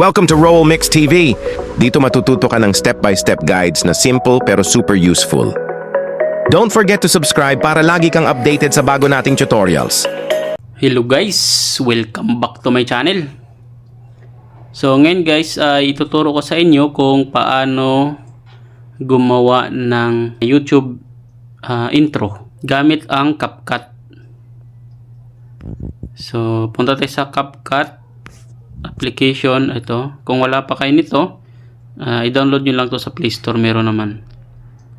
Welcome to Roll Mix TV. Dito matututo ka ng step-by-step guides na simple pero super useful. Don't forget to subscribe para lagi kang updated sa bago nating tutorials. Hello guys! Welcome back to my channel. So ngayon guys, ay ituturo ko sa inyo kung paano gumawa ng YouTube ah, intro gamit ang CapCut. So punta tayo sa CapCut application ito. Kung wala pa kayo nito, ah, i-download nyo lang to sa Play Store, meron naman.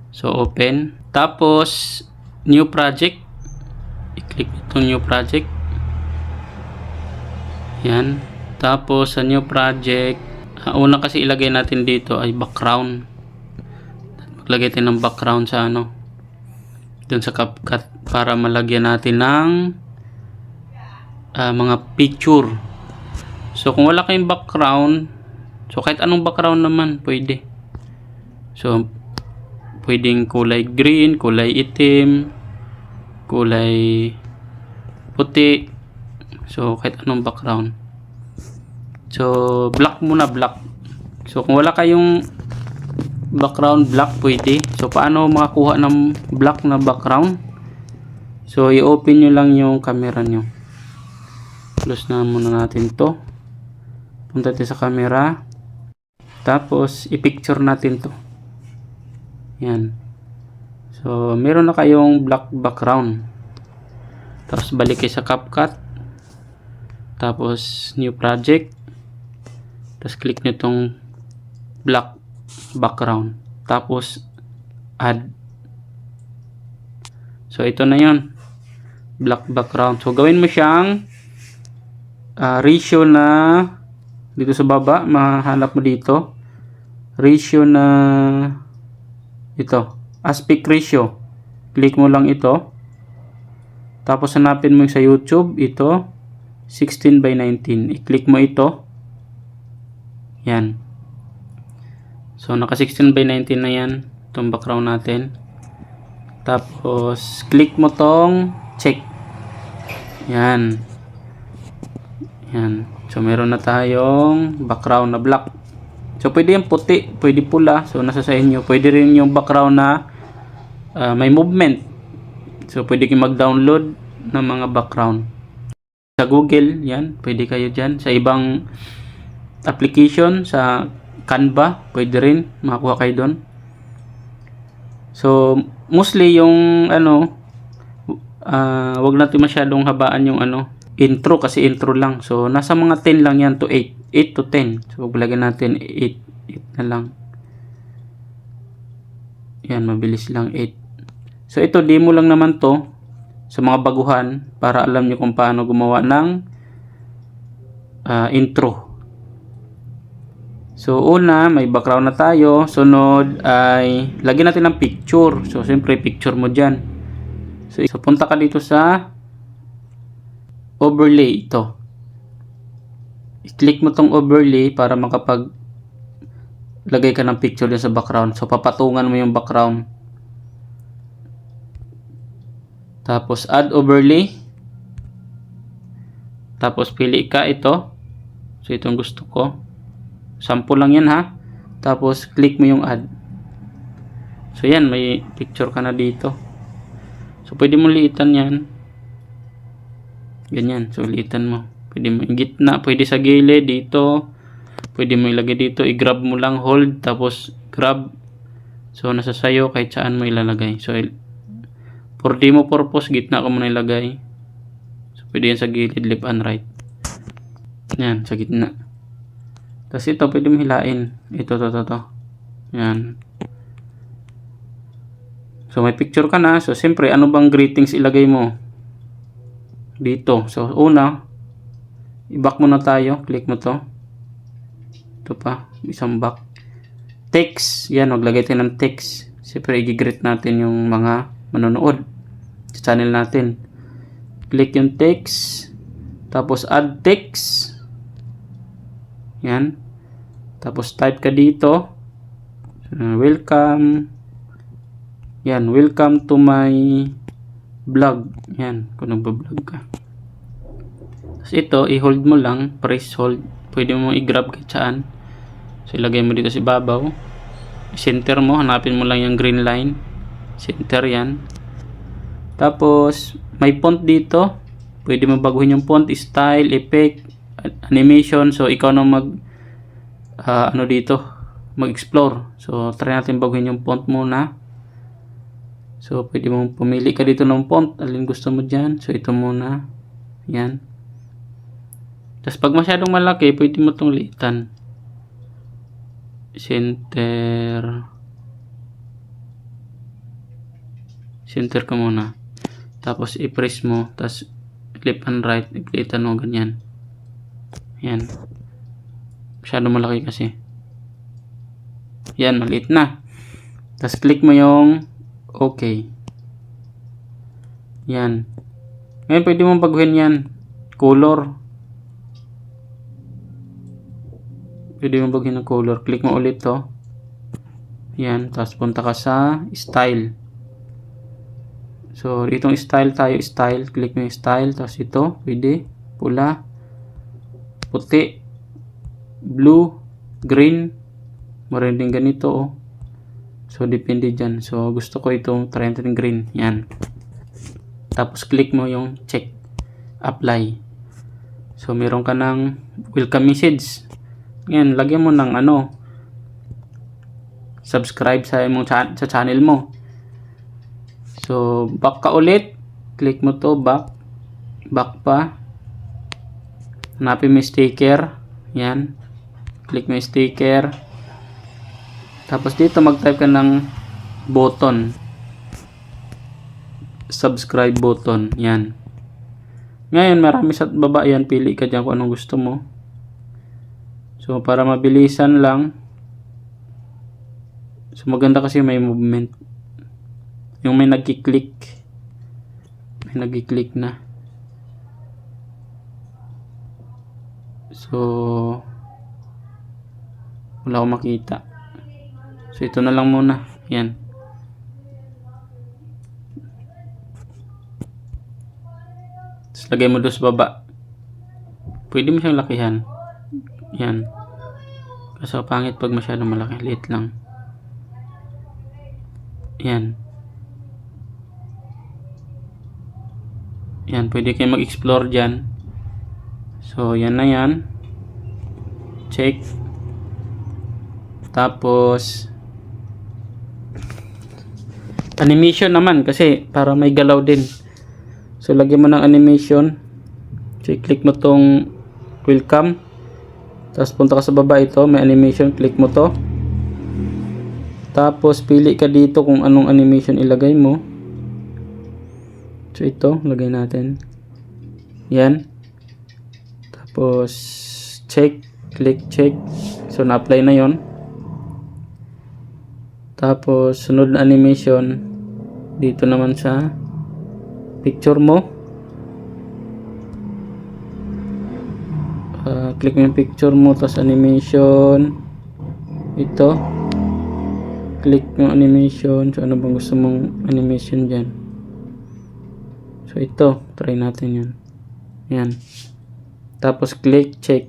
So open. Tapos new project. I-click itong new project. Yan. Tapos sa new project, ah, una kasi ilagay natin dito ay background. Maglagay tayo ng background sa ano. Doon sa CapCut para malagyan natin ng ah, mga picture. So kung wala kayong background, so kahit anong background naman pwede. So pwedeng kulay green, kulay itim, kulay puti. So kahit anong background. So black muna black. So kung wala kayong background black pwede. So paano makakuha ng black na background? So i-open nyo lang yung camera nyo. Close na muna natin to. Punta tayo sa camera. Tapos i-picture natin to. Yan. So meron na kayong black background. Tapos balik kayo sa CapCut. Tapos new project. Tapos click nyo tong black background. Tapos add. So ito na yon Black background. So gawin mo siyang ah, ratio na dito sa baba. Mahanap mo dito. Ratio na ito. Aspect ratio. Click mo lang ito. Tapos hanapin mo sa YouTube. Ito. 16 by 19. I-click mo ito. Yan. So, naka 16 by 19 na yan. Itong background natin. Tapos, click mo tong check. Yan. Yan. So, meron na tayong background na black. So, pwede yung puti. Pwede pula. So, nasa sa inyo. Pwede rin yung background na ah, may movement. So, pwede kayong mag-download ng mga background. Sa Google, yan. Pwede kayo dyan. Sa ibang application, sa Canva, pwede rin. Makakuha kayo doon. So, mostly yung ano, ah wag natin masyadong habaan yung ano, intro kasi intro lang. So, nasa mga 10 lang yan to 8. 8 to 10. So, lagyan natin 8. 8 na lang. Yan, mabilis lang 8. So, ito, demo lang naman to sa mga baguhan para alam nyo kung paano gumawa ng ah, intro. So, una, may background na tayo. Sunod ay, lagyan natin ng picture. So, siyempre, picture mo dyan. So, so punta ka dito sa overlay ito. I-click mo tong overlay para makapag lagay ka ng picture dyan sa background. So, papatungan mo yung background. Tapos, add overlay. Tapos, pili ka ito. So, itong gusto ko. Sample lang yan ha. Tapos, click mo yung add. So, yan. May picture ka na dito. So, pwede mo liitan yan. Ganyan. So, liitan mo. Pwede mo gitna. Pwede sa gilid. Dito. Pwede mo ilagay dito. I-grab mo lang. Hold. Tapos, grab. So, nasa sayo. Kahit saan mo ilalagay. So, for demo purpose, gitna ko muna ilagay. So, pwede yan sa gilid. Left and right. Yan. Sa gitna. Tapos ito, pwede mo hilain. Ito, to, to, to. Yan. So, may picture ka na. So, siyempre, ano bang greetings ilagay mo? Dito. So, una, i-back mo na tayo. Click mo to. Ito pa. Isang back. Text. Yan, maglagay tayo ng text. Siyempre, i-greet natin yung mga manonood sa channel natin. Click yung text. Tapos, add text. Yan. Tapos type ka dito. Uh, welcome. Yan, welcome to my vlog. Yan, kung nagbablog ka. Tapos ito, i-hold mo lang, press hold. pwede mo i-grab kahit saan. So, ilagay mo dito sa ibabaw. Center mo, hanapin mo lang yung green line. Center yan. Tapos, may font dito. Pwede mo baguhin yung font, style, effect, animation. So, ikaw na mag, ah, ano dito, mag-explore. So, try natin baguhin yung font muna. So, pwede mo pumili ka dito ng font. Alin gusto mo dyan. So, ito muna. Yan. Tapos, pag masyadong malaki, pwede mo itong liitan. Center. Center ka muna. Tapos, i-press mo. Tapos, left and right. Iklitan mo ganyan. Yan. Masyado malaki kasi. Yan, maliit na. Tapos, click mo yung okay. Yan. Ngayon, pwede mong baguhin yan. Color. Pwede mong baguhin ng color. Click mo ulit to. Yan. Tapos, punta ka sa style. So, itong style tayo, style. Click mo yung style. Tapos ito, pwede. Pula. Puti. Blue. Green. Meron din ganito, oh. So, depende dyan. So, gusto ko itong try natin green. Yan. Tapos, click mo yung check. Apply. So, meron ka ng welcome message. Yan, lagyan mo ng ano, subscribe sa imong cha- sa channel mo. So, back ka ulit. Click mo to, back. Back pa. Hanapin mo sticker. Yan. Click mo sticker. Tapos dito mag-type ka ng button. Subscribe button. Yan. Ngayon, marami sa baba yan. Pili ka dyan kung anong gusto mo. So, para mabilisan lang. So, maganda kasi may movement. Yung may nagki-click. May nagki-click na. So, wala akong makita. So, ito na lang muna. Yan. Tapos, lagay mo doon sa baba. Pwede mo siyang lakihan. Yan. Kaso, pangit pag masyadong malaki. Liit lang. Yan. Yan, pwede kayo mag-explore dyan. So, yan na yan. Check. Tapos, animation naman kasi para may galaw din. So, lagyan mo ng animation. So, click mo tong welcome. Tapos, punta ka sa baba ito. May animation. Click mo to. Tapos, pili ka dito kung anong animation ilagay mo. So, ito. Lagay natin. Yan. Tapos, check. Click check. So, na-apply na yon. Tapos, sunod na animation. Dito naman sa picture mo. Ah, click mo yung picture mo. Tapos, animation. Ito. Click mo animation. So, ano bang gusto mong animation dyan? So, ito. Try natin yun. Yan. Tapos, click, check.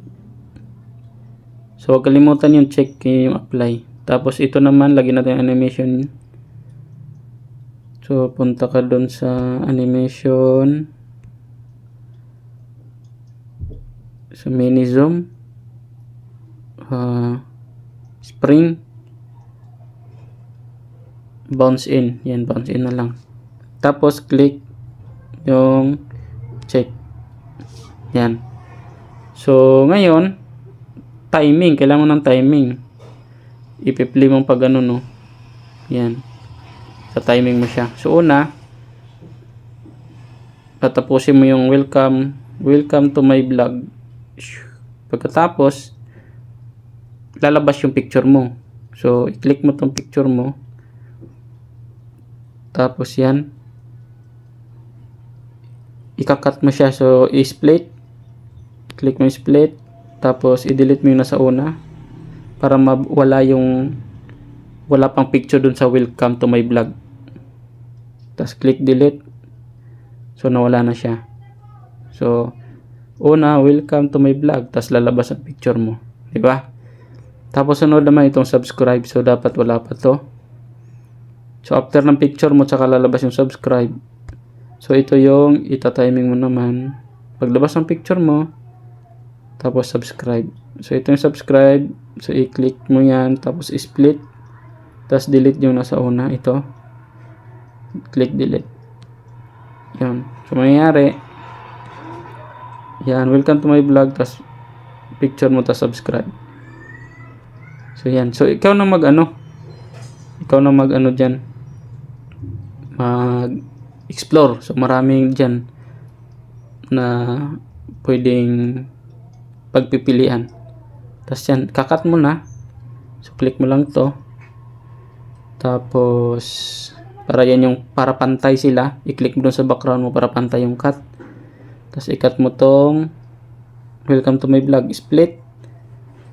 So, huwag kalimutan yung check yung apply. Tapos, ito naman, lagyan natin animation. So, punta ka doon sa animation. Sa mini zoom. Ah, spring. Bounce in. Yan, bounce in na lang. Tapos, click yung check. Yan. So, ngayon, timing. Kailangan mo ng timing. Ipi-play mo pag ano, no. Yan. Sa timing mo siya. So, una, patapusin mo yung welcome. Welcome to my vlog. Pagkatapos, lalabas yung picture mo. So, i-click mo tong picture mo. Tapos yan. Ikakat mo siya. So, i-split. Click mo split. Tapos, i-delete mo yung nasa una. Para mawala yung wala pang picture dun sa welcome to my vlog. Tapos, click delete. So, nawala na siya. So, Una, welcome to my vlog. Tapos lalabas ang picture mo. Di ba? Tapos sunod naman itong subscribe. So, dapat wala pa to. So, after ng picture mo, tsaka lalabas yung subscribe. So, ito yung itatiming mo naman. Paglabas ng picture mo, tapos subscribe. So, ito yung subscribe. So, i-click mo yan. Tapos, split. Tapos, delete yung nasa una. Ito. Click delete. Yan. So, mangyayari, yan. Welcome to my vlog. Tapos, picture mo, tapos subscribe. So, yan. So, ikaw na mag, ano, ikaw na mag, ano, dyan, mag, explore. So, maraming dyan na pwedeng pagpipilian. Tapos yan, kakat mo na. So, click mo lang to. Tapos, para yan yung, para pantay sila. I-click mo dun sa background mo para pantay yung cut. Tapos, ikat mo tong welcome to my vlog. Split.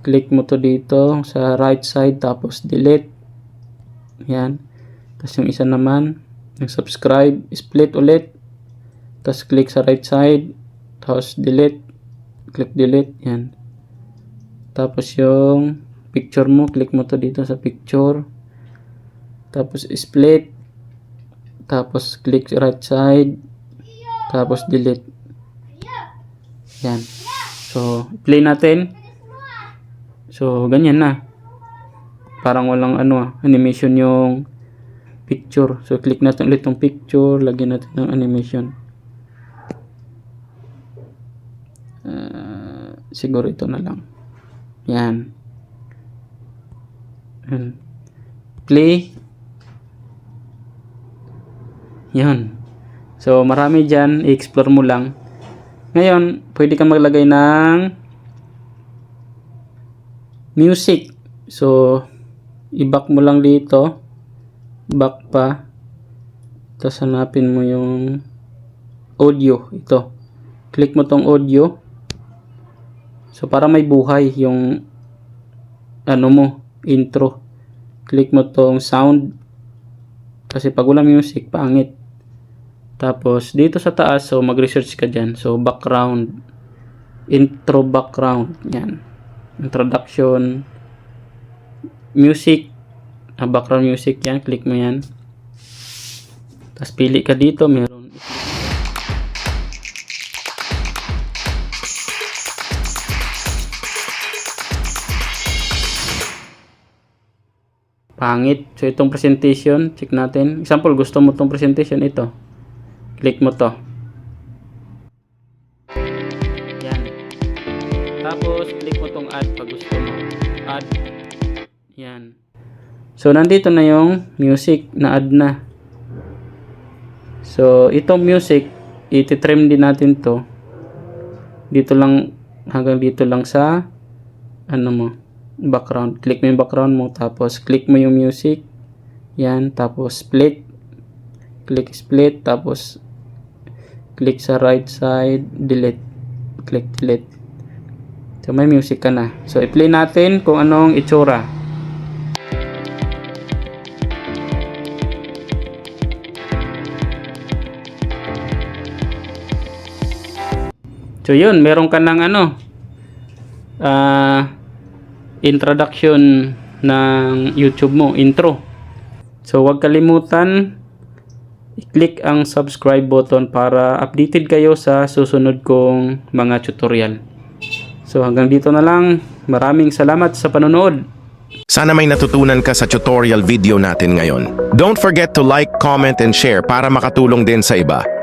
Click mo to dito sa right side. Tapos, delete. Yan. Tapos, yung isa naman, yung subscribe, split ulit. Tapos, click sa right side. Tapos, delete. Click delete. Yan. Tapos, yung picture mo, click mo to dito sa picture. Tapos, split. Tapos, click right side. Tapos, delete. Yan. So, play natin. So, ganyan na. Parang walang ano ah, animation yung picture. So, click natin ulit yung picture. Lagyan natin ng animation. Ah, siguro ito na lang. Yan. Yan. Play. Yan. So, marami dyan. I-explore mo lang. Ngayon, pwede kang maglagay ng music. So, i-back mo lang dito. Back pa. Tapos hanapin mo yung audio. Ito. Click mo tong audio. So, para may buhay yung ano mo, intro. Click mo tong sound. Kasi pag wala music, pangit. Tapos, dito sa taas, so mag-research ka dyan. So, background. Intro background. Yan. Introduction. Music. Ah, background music yan. Click mo yan. Tapos, pili ka dito. Meron. Pangit. So, itong presentation, check natin. Example, gusto mo itong presentation, ito. Click mo to. Yan. Tapos, click mo tong add pag gusto mo. Add. Yan. So, nandito na yung music na add na. So, itong music, iti-trim din natin to. Dito lang, hanggang dito lang sa, ano mo, background. Click mo yung background mo, tapos click mo yung music. Yan, tapos split. Click split, tapos click sa right side, delete. Click delete. So, may music ka na. So, i-play natin kung anong itsura. So, yun. Meron ka ng ano, ah, introduction ng YouTube mo, intro. So, huwag kalimutan i-click ang subscribe button para updated kayo sa susunod kong mga tutorial. So, hanggang dito na lang. Maraming salamat sa panonood. Sana may natutunan ka sa tutorial video natin ngayon. Don't forget to like, comment, and share para makatulong din sa iba.